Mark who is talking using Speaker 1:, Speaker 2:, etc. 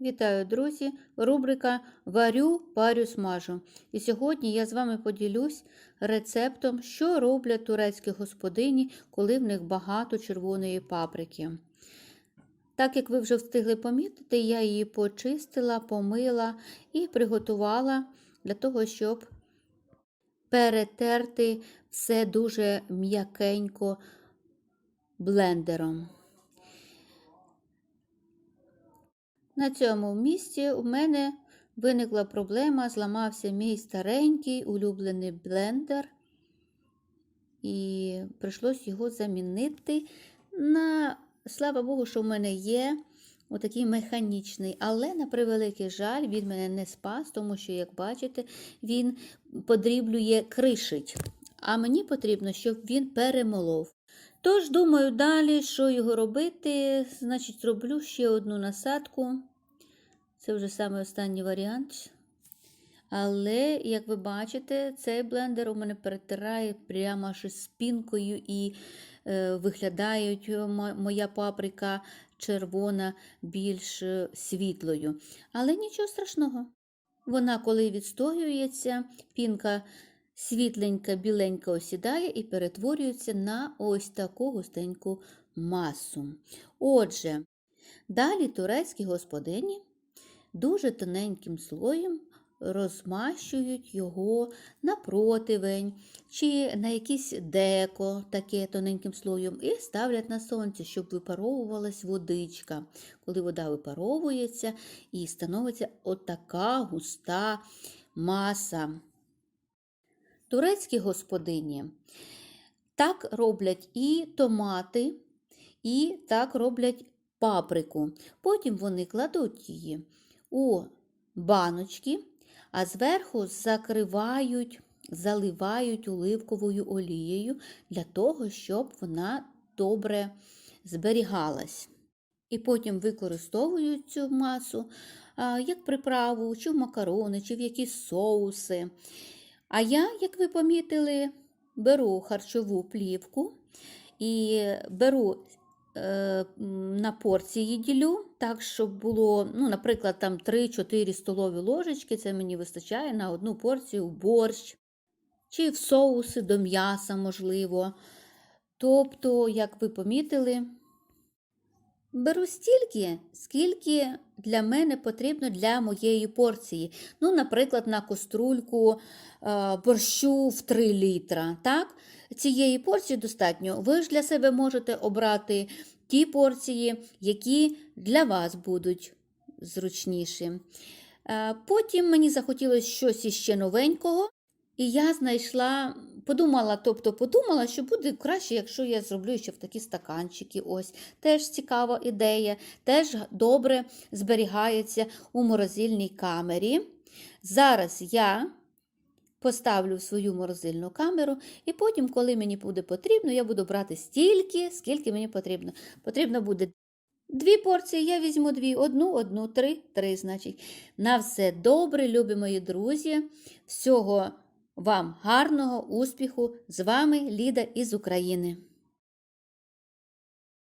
Speaker 1: Вітаю, друзі! Рубрика Варю, парю, смажу. І сьогодні я з вами поділюсь рецептом, що роблять турецькі господині, коли в них багато червоної паприки. Так як ви вже встигли помітити, я її почистила, помила і приготувала для того, щоб перетерти все дуже м'якенько блендером. На цьому місці у мене виникла проблема, зламався мій старенький улюблений блендер, і прийшлось його замінити на, слава Богу, що в мене є отакий механічний, але на превеликий жаль, він мене не спас, тому що, як бачите, він подріблює кришить. А мені потрібно, щоб він перемолов. Тож, думаю, далі, що його робити, значить, зроблю ще одну насадку. Це вже саме останній варіант. Але, як ви бачите, цей блендер у мене перетирає прямо аж спінкою і е, виглядають моя паприка червона більш світлою. Але нічого страшного. Вона, коли відстоюється, пінка світленька, біленька осідає і перетворюється на ось таку густеньку масу. Отже, далі турецькі господині дуже тоненьким слоєм розмащують його на противень чи на якийсь деко таке тоненьким слоєм, і ставлять на сонце, щоб випаровувалась водичка. Коли вода випаровується і становиться отака густа маса. Турецькі господині так роблять і томати, і так роблять паприку. Потім вони кладуть її у баночки, а зверху закривають, заливають оливковою олією для того, щоб вона добре зберігалась. І потім використовують цю масу як приправу, чи в макарони, чи в якісь соуси. А я, як ви помітили, беру харчову плівку і беру на порції ділю, так, щоб було, ну, наприклад, там 3-4 столові ложечки, це мені вистачає на одну порцію в борщ, чи в соуси до м'яса, можливо. Тобто, як ви помітили, Беру стільки, скільки для мене потрібно для моєї порції. Ну, Наприклад, на кострульку е, борщу в 3 літра. Так? Цієї порції достатньо. Ви ж для себе можете обрати ті порції, які для вас будуть зручніші. Е, потім мені захотілося щось іще новенького. І я знайшла, подумала, тобто подумала, що буде краще, якщо я зроблю ще в такі стаканчики. Ось теж цікава ідея, теж добре зберігається у морозильній камері. Зараз я поставлю свою морозильну камеру, і потім, коли мені буде потрібно, я буду брати стільки, скільки мені потрібно. Потрібно буде. Дві порції, я візьму дві, одну, одну, три, три, значить. На все добре, любі мої друзі. Всього вам гарного успіху! З вами Ліда із України.